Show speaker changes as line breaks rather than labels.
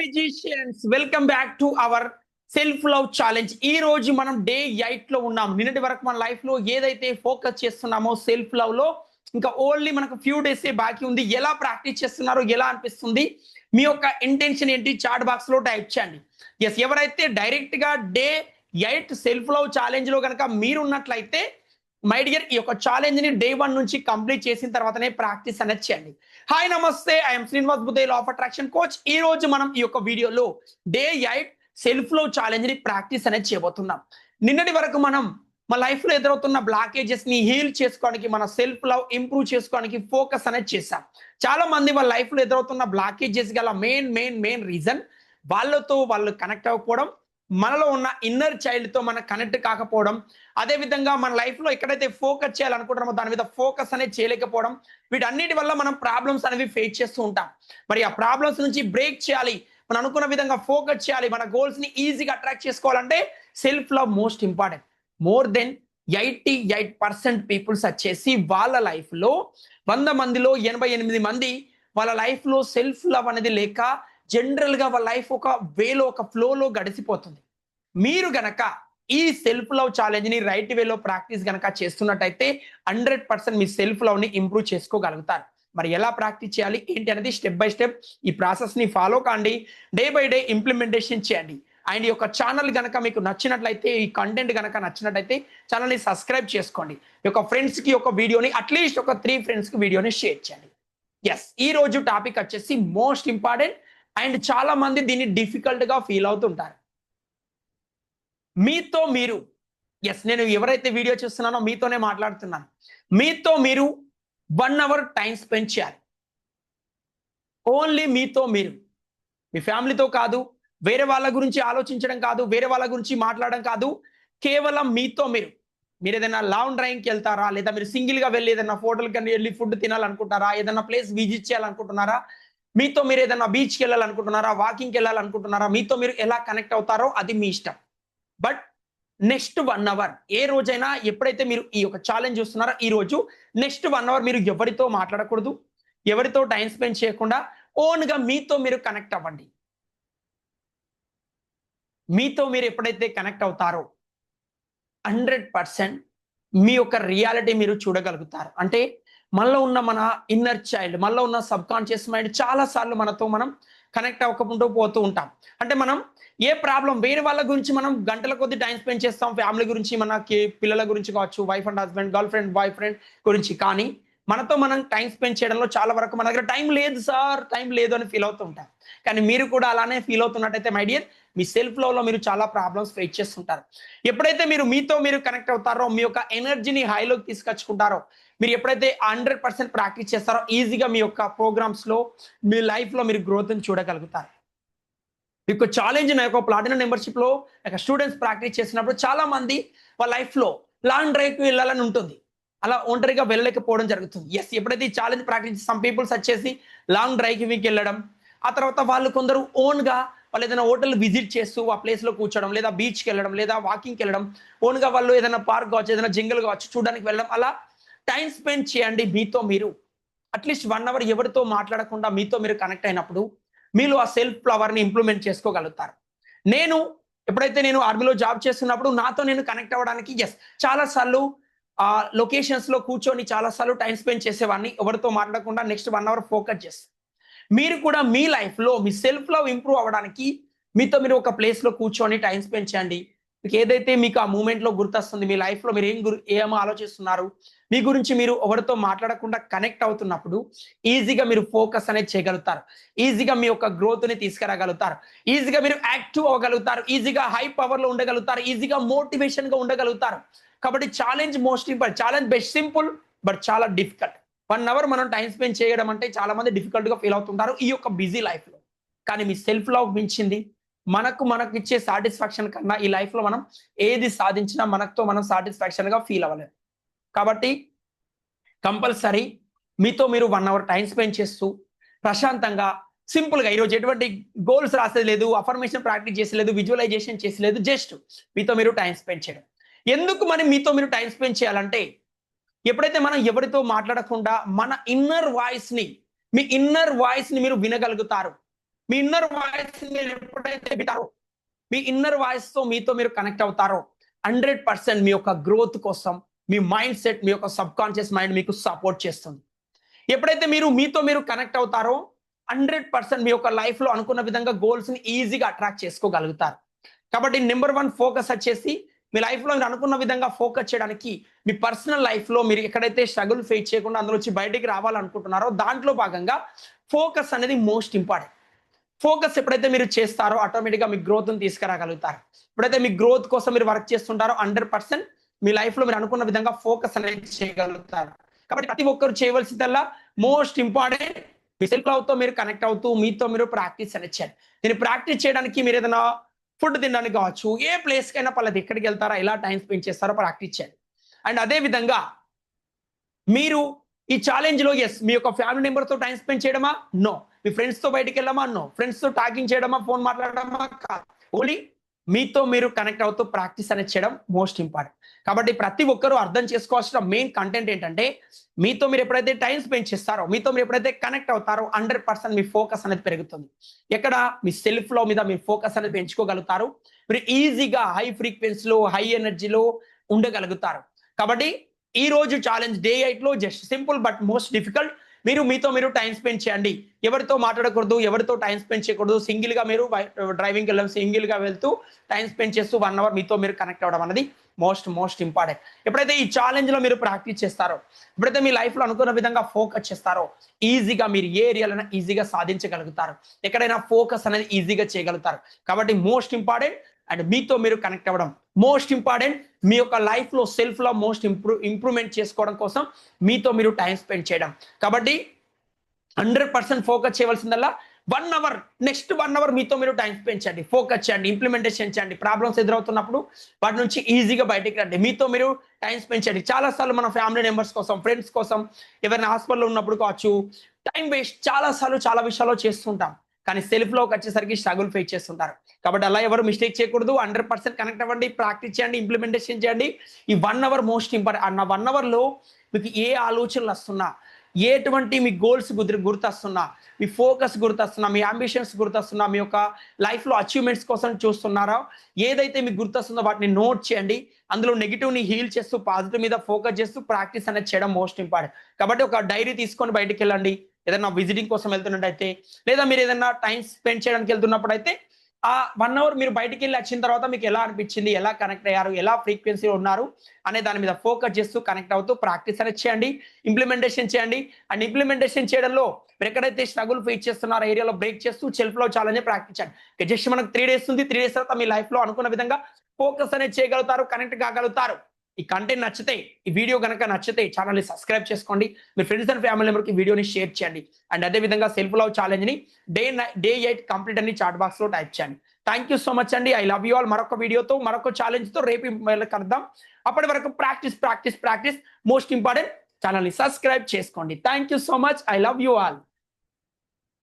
Musicians welcome back to our self love challenge ఈ రోజు మనం డే ఎయిట్లో ఉన్నాం. నిన్నటి వరకు మన లైఫ్లో ఏదైతే ఫోకస్ చేస్తున్నామో సెల్ఫ్ లవ్లో ఇంకా ఓన్లీ మనకు ఫ్యూ డేస్ బాకీ ఉంది. ఎలా ప్రాక్టీస్ చేస్తున్నారో ఎలా అనిపిస్తుంది? మీ యొక్క ఇంటెన్షన్ ఏంటి? చాట్ బాక్స్లో టైప్ చేయండి. ఎస్ ఎవరైతే డైరెక్ట్గా డే ఎయిట్ సెల్ఫ్ లవ్ ఛాలెంజ్లో కనుక మీరున్నట్లయితే మై డియర్ ఈ యొక్క ఛాలెంజ్ని డే వన్ నుంచి కంప్లీట్ చేసిన తర్వాతనే ప్రాక్టీస్ అనేది చేయండి. హాయ్ నమస్తే I am Srinivas Buddhel of attraction coach ఈ రోజు మనం ఈ యొక్క వీడియోలో డే ఎయిట్ సెల్ఫ్లో ఛాలెంజ్ని ప్రాక్టీస్ అనేది చేయబోతున్నాం. నిన్నటి వరకు మనం మన లైఫ్లో ఎదురవుతున్న బ్లాకేజెస్ని హీల్ చేసుకోవడానికి మన సెల్ఫ్ లవ్ ఇంప్రూవ్ చేసుకోవడానికి ఫోకస్ అనేది చేశాం. చాలా మంది వాళ్ళ లైఫ్లో ఎదురవుతున్న బ్లాకేజెస్ గల మెయిన్ మెయిన్ మెయిన్ రీజన్ వాళ్ళతో వాళ్ళు కనెక్ట్ అవ్వకపోవడం మనలో ఉన్న ఇన్నర్ చైల్డ్తో మనం కనెక్ట్ కాకపోవడం అదే విధంగా మన లైఫ్లో ఎక్కడైతే ఫోకస్ చేయాలనుకుంటున్నామో దాని మీద ఫోకస్ అనేది చేయలేకపోవడం వీటన్నిటి వల్ల మనం ప్రాబ్లమ్స్ అనేవి ఫేస్ చేస్తూ ఉంటాం. మరి ఆ ప్రాబ్లమ్స్ నుంచి బ్రేక్ చేయాలి మనం అనుకున్న విధంగా ఫోకస్ చేయాలి మన గోల్స్ని ఈజీగా అట్రాక్ట్ చేసుకోవాలంటే self love most important more than eighty eight percent peoples వచ్చేసి వాళ్ళ లైఫ్లో వంద మందిలో ఎనభై ఎనిమిది మంది వాళ్ళ లైఫ్లో సెల్ఫ్ లవ్ అనేది లేక జనరల్గా వాళ్ళ లైఫ్ ఒక వేలో ఒక ఫ్లోలో గడిచిపోతుంది మీరు గనక ఈ సెల్ఫ్ లవ్ ఛాలెంజ్ని రైట్ వేలో ప్రాక్టీస్ గనక చేస్తున్నట్టయితే హండ్రెడ్ పర్సెంట్ మీ సెల్ఫ్ లవ్ని ఇంప్రూవ్ చేసుకోగలుగుతారు. మరి ఎలా ప్రాక్టీస్ చేయాలి? ఏంటి అనేది స్టెప్ బై స్టెప్ ఈ ప్రాసెస్ని ఫాలో కాండి. డే బై డే ఇంప్లిమెంటేషన్ చేయండి. అండ్ ఈ యొక్క ఛానల్ గనక మీకు నచ్చినట్లయితే ఈ కంటెంట్ గనక నచ్చినట్లయితే ఛానల్ని సబ్స్క్రైబ్ చేసుకోండి. ఈ యొక్క ఫ్రెండ్స్కి ఒక వీడియోని అట్లీస్ట్ ఒక త్రీ ఫ్రెండ్స్కి వీడియోని షేర్ చేయండి. ఎస్ ఈ రోజు టాపిక్ వచ్చేసి మోస్ట్ ఇంపార్టెంట్ అండ్ చాలా మంది దీన్ని డిఫికల్ట్గా ఫీల్ అవుతుంటారు. మీతో మీరు ఎస్ నేను ఎవరైతే వీడియో చూస్తున్నానో మీతోనే మాట్లాడుతున్నాను. మీతో మీరు వన్ అవర్ టైం స్పెండ్ చేయాలి. ఓన్లీ మీతో మీరు. మీ ఫ్యామిలీతో కాదు వేరే వాళ్ళ గురించి ఆలోచించడం కాదు వేరే వాళ్ళ గురించి మాట్లాడడం కాదు కేవలం మీతో మీరు. మీరు ఏదైనా లాంగ్ డ్రైవింగ్కి వెళ్తారా? లేదా మీరు సింగిల్గా వెళ్ళి ఏదైనా హోటల్కి వెళ్ళి ఫుడ్ తినాలనుకుంటారా ఏదైనా ప్లేస్ విజిట్ చేయాలనుకుంటున్నారా? మీతో మీరు ఏదైనా బీచ్కి వెళ్ళాలనుకుంటున్నారా? వాకింగ్కి వెళ్ళాలనుకుంటున్నారా? మీతో మీరు ఎలా కనెక్ట్ అవుతారో అది మీ ఇష్టం. బట్ నెక్స్ట్ వన్ అవర్ ఏ రోజైనా ఎప్పుడైతే మీరు ఈ యొక్క ఛాలెంజ్ చూస్తున్నారో ఈ రోజు నెక్స్ట్ వన్ అవర్ మీరు ఎవరితో మాట్లాడకూడదు ఎవరితో టైం స్పెండ్ చేయకుండా ఓన్గా మీతో మీరు కనెక్ట్ అవ్వండి. మీతో మీరు ఎప్పుడైతే కనెక్ట్ అవుతారో హండ్రెడ్ పర్సెంట్ మీ యొక్క రియాలిటీ మీరు చూడగలుగుతారు. అంటే మనలో ఉన్న మన ఇన్నర్ చైల్డ్ మనలో ఉన్న సబ్ కాన్షియస్ మైండ్ చాలా సార్లు మనతో మనం కనెక్ట్ అవ్వకుండా పోతూ ఉంటాం. అంటే మనం ఏ ప్రాబ్లం వేరే వాళ్ళ గురించి మనం గంటల కొద్ది టైం స్పెండ్ చేస్తాం ఫ్యామిలీ గురించి మనకి పిల్లల గురించి కావచ్చు wife and husband girlfriend boyfriend గురించి. కానీ మనతో మనం టైం స్పెండ్ చేయడంలో చాలా వరకు మన దగ్గర టైం లేదు సార్ టైం లేదు అని ఫీల్ అవుతూ కానీ మీరు కూడా అలానే ఫీల్ అవుతున్నట్టయితే మై డియర్ మీ సెల్ఫ్లో మీరు చాలా ప్రాబ్లమ్స్ ఫేస్ చేస్తుంటారు. ఎప్పుడైతే మీరు మీతో మీరు కనెక్ట్ అవుతారో మీ యొక్క ఎనర్జీని హైలోకి తీసుకొచ్చుకుంటారో మీరు ఎప్పుడైతే హండ్రెడ్ పర్సెంట్ ప్రాక్టీస్ చేస్తారో ఈజీగా మీ యొక్క ప్రోగ్రామ్స్లో మీ లైఫ్లో మీరు గ్రోత్ని చూడగలుగుతారు. మీకు ఛాలెంజ్ నా యొక్క ప్లాటినం మెంబర్షిప్లో ఒక స్టూడెంట్స్ ప్రాక్టీస్ చేసినప్పుడు చాలా మంది వాళ్ళ లైఫ్లో లాంగ్ డ్రైవ్కి వెళ్ళాలని ఉంటుంది. అలా ఒంటరిగా వెళ్ళలేకపోవడం జరుగుతుంది. ఎస్ ఎప్పుడైతే ఈ ఛాలెంజ్ ప్రాక్టీస్ సమ్ పీపుల్స్ వచ్చేసి లాంగ్ డ్రైవ్ మీకు వెళ్ళడం ఆ తర్వాత వాళ్ళు కొందరు ఓన్గా వాళ్ళు ఏదైనా హోటల్ విజిట్ చేస్తూ ఆ ప్లేస్లో కూర్చోడం లేదా బీచ్కి వెళ్ళడం లేదా వాకింగ్కి వెళ్ళడం ఓన్గా వాళ్ళు ఏదైనా పార్క్ కావచ్చు ఏదైనా జింగల్ కావచ్చు చూడడానికి వెళ్ళడం అలా టైం స్పెండ్ చేయండి మీతో మీరు. అట్లీస్ట్ వన్ అవర్ ఎవరితో మాట్లాడకుండా మీతో మీరు కనెక్ట్ అయినప్పుడు మీరు ఆ సెల్ఫ్ ఫ్లవర్ని ఇంప్లిమెంట్ చేసుకోగలుగుతారు. నేను ఎప్పుడైతే నేను ఆర్మీలో జాబ్ చేస్తున్నప్పుడు నాతో నేను కనెక్ట్ అవ్వడానికి ఎస్ చాలాసార్లు ఆ లొకేషన్స్లో కూర్చొని చాలాసార్లు టైం స్పెండ్ చేసేవాడిని. ఎవరితో మాట్లాడకుండా నెక్స్ట్ వన్ అవర్ ఫోకస్ చేస్తాను మీరు కూడా మీ లైఫ్లో మీ సెల్ఫ్ లవ్ ఇంప్రూవ్ అవ్వడానికి మీతో మీరు ఒక ప్లేస్లో కూర్చొని టైం స్పెండ్ చేయండి. మీకు ఏదైతే మీకు ఆ మూమెంట్లో గుర్తొస్తుంది మీ లైఫ్లో మీరు ఏం గురి ఏమో ఆలోచిస్తున్నారు మీ గురించి మీరు ఎవరితో మాట్లాడకుండా కనెక్ట్ అవుతున్నప్పుడు ఈజీగా మీరు ఫోకస్ అనేది చేయగలుగుతారు. ఈజీగా మీ యొక్క గ్రోత్ని తీసుకురాగలుగుతారు. ఈజీగా మీరు యాక్టివ్ అవ్వగలుగుతారు. ఈజీగా హై పవర్లో ఉండగలుగుతారు. ఈజీగా మోటివేషన్గా ఉండగలుగుతారు. కాబట్టి challenge most important challenge best simple but చాలా డిఫికల్ట్ వన్ అవర్ మనం టైం స్పెండ్ చేయడం అంటే చాలా మంది డిఫికల్ట్గా ఫీల్ అవుతుంటారు ఈ యొక్క బిజీ లైఫ్లో కానీ మీ సెల్ఫ్ లవ్ మించింది. మనకు మనకు ఇచ్చే సాటిస్ఫాక్షన్ కన్నా ఈ లైఫ్లో మనం ఏది సాధించినా మనతో మనం సాటిస్ఫాక్షన్గా ఫీల్ అవ్వలేదు కాబట్టి కంపల్సరీ మీతో మీరు వన్ అవర్ టైం స్పెండ్ చేస్తూ ప్రశాంతంగా సింపుల్గా ఈరోజు ఎటువంటి గోల్స్ రాసేది లేదు అఫర్మేషన్ ప్రాక్టీస్ చేసలేదు విజువలైజేషన్ చేసలేదు జస్ట్ మీతో మీరు టైం స్పెండ్ చేయడం. ఎందుకు మరి మీతో మీరు టైం స్పెండ్ చేయాలంటే? ఎప్పుడైతే మనం ఎవరితో మాట్లాడకుండా మన ఇన్నర్ వాయిస్ని మీ ఇన్నర్ వాయిస్ని మీరు వినగలుగుతారు. మీ ఇన్నర్ వాయిస్ మీరు ఎప్పుడైతే వింటారో మీ ఇన్నర్ వాయిస్తో మీతో మీరు కనెక్ట్ అవుతారో హండ్రెడ్ పర్సెంట్ మీ యొక్క గ్రోత్ కోసం మీ మైండ్ సెట్ మీ యొక్క సబ్ కాన్షియస్ మైండ్ మీకు సపోర్ట్ చేస్తుంది. ఎప్పుడైతే మీరు మీతో మీరు కనెక్ట్ అవుతారో హండ్రెడ్ పర్సెంట్ మీ యొక్క లైఫ్లో అనుకున్న విధంగా గోల్స్ని ఈజీగా అట్రాక్ట్ చేసుకోగలుగుతారు. కాబట్టి నెంబర్ వన్ ఫోకస్ వచ్చేసి మీ లైఫ్లో మీరు అనుకున్న విధంగా ఫోకస్ చేయడానికి మీ పర్సనల్ లైఫ్లో మీరు ఎక్కడైతే స్ట్రగుల్ ఫేస్ చేయకుండా అందులో వచ్చి బయటికి రావాలనుకుంటున్నారో దాంట్లో భాగంగా ఫోకస్ అనేది మోస్ట్ ఇంపార్టెంట్ ఫోకస్ ఎప్పుడైతే మీరు చేస్తారో ఆటోమేటిక్గా మీ గ్రోత్ని తీసుకురాగలుగుతారు. ఎప్పుడైతే మీ గ్రోత్ కోసం మీరు వర్క్ చేస్తుంటారో హండ్రెడ్ పర్సెంట్ మీ లైఫ్లో మీరు అనుకున్న విధంగా ఫోకస్ అనేది చేయగలుగుతారు. కాబట్టి ప్రతి ఒక్కరు చేయవలసిందల్లా మోస్ట్ ఇంపార్టెంట్ మీ సెల్ఫ్ లవ్తో మీరు కనెక్ట్ అవుతూ మీతో మీరు ప్రాక్టీస్ అనేది చేయండి. దీన్ని ప్రాక్టీస్ చేయడానికి మీరు ఏదైనా ఫుడ్ తినడానికి కావచ్చు ఏ ప్లేస్కైనా కైనా ఎక్కడికి వెళ్తారా ఎలా టైం స్పెండ్ చేస్తారో ప్రాక్టీస్ చేయండి. అండ్ అదే విధంగా మీరు ఈ ఛాలెంజ్లో ఎస్ మీ యొక్క ఫ్యామిలీ మెంబర్తో టైం స్పెండ్ చేయడమా? నో మీ ఫ్రెండ్స్తో బయటికి వెళ్ళమా నో ఫ్రెండ్స్తో టాకింగ్ చేయడమా? ఫోన్ మాట్లాడడమా? ఓన్లీ మీతో మీరు కనెక్ట్ అవుతూ ప్రాక్టీస్ అనేది చేయడం మోస్ట్ ఇంపార్టెంట్ కాబట్టి ప్రతి ఒక్కరూ అర్థం చేసుకోవాల్సిన మెయిన్ కంటెంట్ ఏంటంటే మీతో మీరు ఎప్పుడైతే టైం స్పెండ్ చేస్తారో మీతో మీరు ఎప్పుడైతే కనెక్ట్ అవుతారో హండ్రెడ్ పర్సెంట్ మీ ఫోకస్ అనేది పెరుగుతుంది. ఎక్కడ? మీ సెల్ఫ్లో మీద మీ ఫోకస్ అనేది పెంచుకోగలుగుతారు. మీరు ఈజీగా హై ఫ్రీక్వెన్సీలో హై ఎనర్జీలో ఉండగలుగుతారు. కాబట్టి ఈ రోజు ఛాలెంజ్ డే ఎయిట్లో just simple but most difficult మీరు మీతో మీరు టైం స్పెండ్ చేయండి. ఎవరితో మాట్లాడకూడదు ఎవరితో టైం స్పెండ్ చేయకూడదు. సింగిల్గా మీరు డ్రైవింగ్ వెళ్ళడం సింగిల్గా వెళ్తూ టైం స్పెండ్ చేస్తూ వన్ అవర్ మీతో మీరు కనెక్ట్ అవ్వడం అనేది మోస్ట్ మోస్ట్ ఇంపార్టెంట్ ఎప్పుడైతే ఈ ఛాలెంజ్లో మీరు ప్రాక్టీస్ చేస్తారో ఎప్పుడైతే మీ లైఫ్లో అనుకున్న విధంగా ఫోకస్ చేస్తారో ఈజీగా మీరు ఏ ఏరియాలైనా ఈజీగా సాధించగలుగుతారు. ఎక్కడైనా ఫోకస్ అనేది ఈజీగా చేయగలుగుతారు. కాబట్టి మోస్ట్ ఇంపార్టెంట్ అండ్ మీతో మీరు కనెక్ట్ అవ్వడం మోస్ట్ ఇంపార్టెంట్ మీ యొక్క లైఫ్లో సెల్ఫ్లో సెల్ఫ్ మోస్ట్ ఇంప్రూవ్ ఇంప్రూవ్మెంట్ చేసుకోవడం కోసం మీతో మీరు టైం స్పెండ్ చేయడం. కాబట్టి హండ్రెడ్ పర్సెంట్ ఫోకస్ చేయవలసిందల్లా one hour next one hour మీతో మీరు టైం స్పెండ్ చేయండి. ఫోకస్ చేయండి ఇంప్లిమెంటేషన్ చేయండి. ప్రాబ్లమ్స్ ఎదురవుతున్నప్పుడు వాటి నుంచి ఈజీగా బయటికి రండి. మీతో మీరు టైం స్పెండ్ చేయండి. చాలాసార్లు మన ఫ్యామిలీ మెంబర్స్ కోసం ఫ్రెండ్స్ కోసం ఎవరైనా హాస్పిటల్లో ఉన్నప్పుడు కావచ్చు టైం వేస్ట్ చాలాసార్లు చాలా విషయాల్లో చేస్తుంటాం. కానీ సెల్ఫ్లో వచ్చేసరికి స్ట్రగుల్ ఫేస్ చేస్తుంటారు. కాబట్టి అలా ఎవరు మిస్టేక్ చేయకూడదు. హండ్రెడ్ పర్సెంట్ కనెక్ట్ అవ్వండి ప్రాక్టీస్ చేయండి ఇంప్లిమెంటేషన్ చేయండి. ఈ వన్ అవర్ మోస్ట్ ఇంపార్టెంట్ ఆ వన్ అవర్లో మీకు ఏ ఆలోచనలు వస్తున్నా ఎటువంటి మీ గోల్స్ గుర్తు గుర్తొస్తున్నా మీ ఫోకస్ గుర్తొస్తున్నా మీ అంబిషన్స్ గుర్తొస్తున్నా మీ యొక్క లైఫ్లో అచీవ్మెంట్స్ కోసం చూస్తున్నారో? ఏదైతే మీకు గుర్తొస్తుందో వాటిని నోట్ చేయండి. అందులో నెగిటివ్ని హీల్ చేస్తూ పాజిటివ్ మీద ఫోకస్ చేస్తూ ప్రాక్టీస్ అనేది చేయడం మోస్ట్ ఇంపార్టెంట్ కాబట్టి ఒక డైరీ తీసుకొని బయటికి వెళ్ళండి. ఏదైనా విజిటింగ్ కోసం వెళ్తున్నట్టయితే లేదా మీరు ఏదైనా టైం స్పెండ్ చేయడానికి వెళ్తున్నప్పుడు అయితే ఆ వన్ అవర్ మీరు బయటికి వెళ్ళి వచ్చిన తర్వాత మీకు ఎలా అనిపించింది ఎలా కనెక్ట్ అయ్యారు ఎలా ఫ్రీక్వెన్సీలో ఉన్నారు అనే దాని మీద ఫోకస్ చేస్తూ కనెక్ట్ అవుతూ ప్రాక్టీస్ అనేది చేయండి ఇంప్లిమెంటేషన్ చేయండి. అండ్ ఇంప్లిమెంటేషన్ చేయడంలో మీరు ఎక్కడైతే స్ట్రగుల్ ఫేస్ చేస్తున్నారో ఏరియాలో బ్రేక్ చేస్తూ సెల్ఫ్లో ఛాలెంజ్ ప్రాక్టీస్ చేయండి. జస్ట్ మనకు త్రీ డేస్ ఉంది త్రీ డేస్ తర్వాత మీ లైఫ్లో అనుకున్న విధంగా ఫోకస్ అనేది చేయగలుగుతారు కనెక్ట్ కాగలుగుతారు. ఈ కంటెంట్ నచ్చితే ఈ వీడియో కనుక నచ్చితే ఛానల్ని సబ్స్క్రైబ్ చేసుకోండి. మీ ఫ్రెండ్స్ అండ్ ఫ్యామిలీ మెంబర్కి వీడియోని షేర్ చేయండి. అండ్ అదే విధంగా సెల్ఫ్ లవ్ ఛాలెంజ్ని డే డే ఎయిట్ కంప్లీట్ అని చాట్ బాక్స్లో టైప్ చేయండి. థ్యాంక్ యూ సో మచ్ అండి. ఐ లవ్ యూ ఆల్ మరొక వీడియోతో మరొక ఛాలెంజ్తో రేపు కలుద్దాం. అప్పటి వరకు practice practice practice most important ఛానల్ని సబ్స్క్రైబ్ చేసుకోండి. Thank you so much I love you all